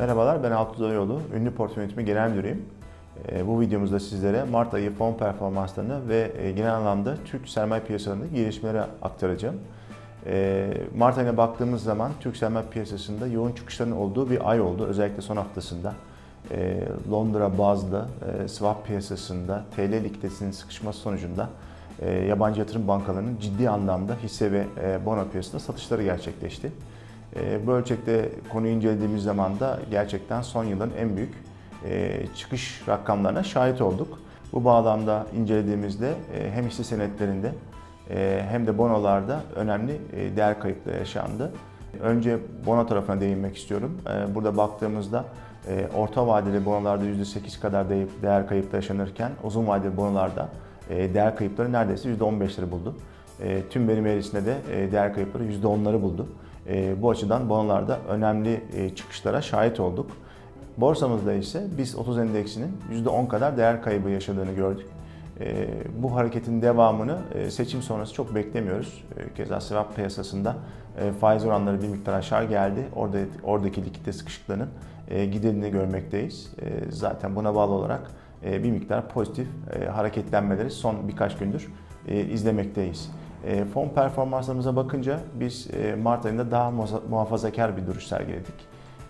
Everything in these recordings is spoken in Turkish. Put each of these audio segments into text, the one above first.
Merhabalar, ben Altı Dayıoğlu, ünlü portföy yönetimi genel müdürüyüm. Ee, Bu videomuzda sizlere Mart ayı fon performanslarını ve e, genel anlamda Türk sermaye piyasalarındaki gelişmeleri aktaracağım. Ee, Mart ayına baktığımız zaman Türk sermaye piyasasında yoğun çıkışların olduğu bir ay oldu. Özellikle son haftasında. Ee, Londra bazlı e, swap piyasasında TL likiditesinin sıkışması sonucunda e, yabancı yatırım bankalarının ciddi anlamda hisse ve bono piyasasında satışları gerçekleşti. E, Bu ölçekte konuyu incelediğimiz zaman da gerçekten son yılın en büyük e, çıkış rakamlarına şahit olduk. Bu bağlamda incelediğimizde e, hem hisse senetlerinde e, hem de bonolarda önemli değer kayıpları yaşandı. Önce bono tarafına değinmek istiyorum. Burada baktığımızda orta vadeli bonolarda %8 kadar değ- değer kayıpları yaşanırken uzun vadeli bonolarda değer kayıpları neredeyse %15'leri buldu. E, Tüm verim eğrisinde de e, değer kayıpları %10'ları buldu. E, Bu açıdan bonolarda önemli çıkışlara şahit olduk. Borsamızda ise BIST 30 endeksinin %10 kadar değer kaybı yaşadığını gördük. Bu hareketin devamını seçim sonrası çok beklemiyoruz. Keza swap piyasasında faiz oranları bir miktar aşağı geldi. Orada oradaki likidite sıkışıklığının e, giderini görmekteyiz. Zaten buna bağlı olarak bir miktar pozitif hareketlenmeleri son birkaç gündür izlemekteyiz. E, Fon performanslarımıza bakınca biz e, Mart ayında daha muhafa- muhafazakar bir duruş sergiledik.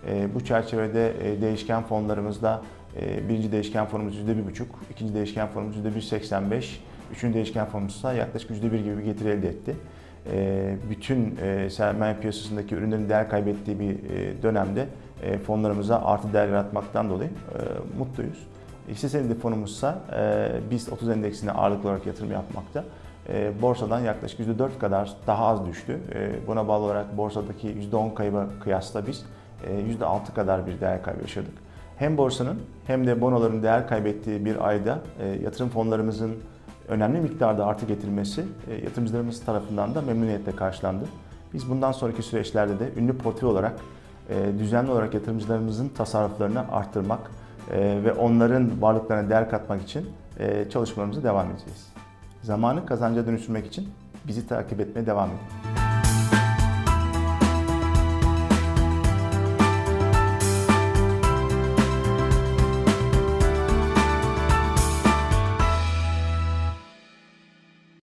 E, Bu çerçevede e, değişken fonlarımızda e, birinci değişken fonumuz %1,5, ikinci değişken fonumuz %1,85, üçüncü değişken fonumuz ise yaklaşık %1 gibi bir getiri elde etti. E, Bütün e, sermaye piyasasındaki ürünlerin değer kaybettiği bir e, dönemde e, fonlarımıza artı değer yaratmaktan dolayı e, mutluyuz. Hisse senedi fonumuzsa e, BIST 30 endeksine ağırlıklı olarak yatırım yapmakta. E, borsadan yaklaşık %4 kadar daha az düştü. E, buna bağlı olarak borsadaki %10 kayba kıyasla biz e, %6 kadar bir değer kaybı yaşadık. Hem borsanın hem de bonoların değer kaybettiği bir ayda e, yatırım fonlarımızın önemli miktarda artı getirmesi e, yatırımcılarımız tarafından da memnuniyetle karşılandı. Biz bundan sonraki süreçlerde de ünlü portföy olarak e, düzenli olarak yatırımcılarımızın tasarruflarını arttırmak ve onların varlıklarına değer katmak için e, çalışmalarımıza devam edeceğiz. Zamanı kazanca dönüştürmek için bizi takip etmeye devam edin.